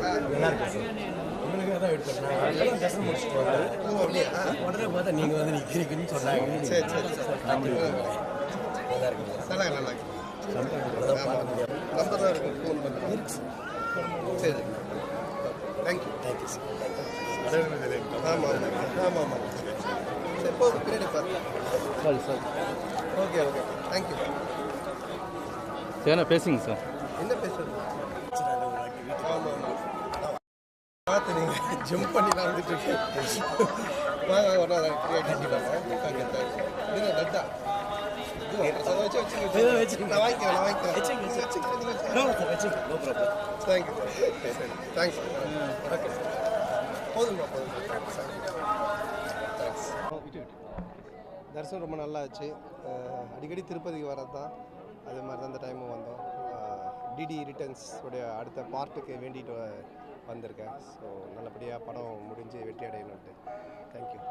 தான் வெயிட் பண்ணேன் அதெல்லாம் தரிசனம் முடிச்சுட்டு வந்தேன் ஓ அப்படியா உடனே பார்த்தா நீங்கள் வந்து நிற்கிறீங்கன்னு சொன்னாங்க சரி சரி சரி காமெடி நல்லா இருக்கு நல்லா இருக்கு, நல்லா இருக்கு. நம்பர் தான் இருக்கும் ஃபோன் பண்ணுறேன் சரி தேங்க்யூ தேங்க்யூ சார் ஆமாம் ஆமாம் ஆமாம் ஆமாம் சரி போதும் பின்னாடி sorry sir okay okay thank you ஏன்னா பேசுங்க சார் என்ன பேசுறது ஆமாம் ஆமாம் பார்த்து நீங்கள் ஜம்ப் பண்ணி நான் வந்துட்டு இருக்கேன். வாங்க ஒரு நாள் ஃப்ரீயாக கட்டிப்பாங்க ஓகே தேங்க்ஸ் இது லட்டா? அதை வச்சு வச்சு இதை வச்சுக்கங்க. நான் வாங்கிக்கிறேன் நான் வாங்கிக்கிறேன். வச்சுக்கங்க, வச்சுக்கிறேன் நோ சார் வச்சுங்க நோ ப்ராப்ளம் தேங்க்யூ சரி தேங்க்ஸ் ஓகே போதும்மா போதும் தேங்க்ஸ் தரிசனம் ரொம்ப நல்லா ஆச்சு. அடிக்கடி திருப்பதிக்கு வரது தான் அதே மாதிரி தான் இந்த டைமும் வந்தோம். டிடி ரிட்டர்ன்ஸ் உடைய அடுத்த பார்ட்டுக்கு வேண்டிட்டு வந்திருக்கேன். ஸோ நல்லபடியாக படம் முடிஞ்சு வெற்றி அடையணுன்ட்டு தேங்க்யூ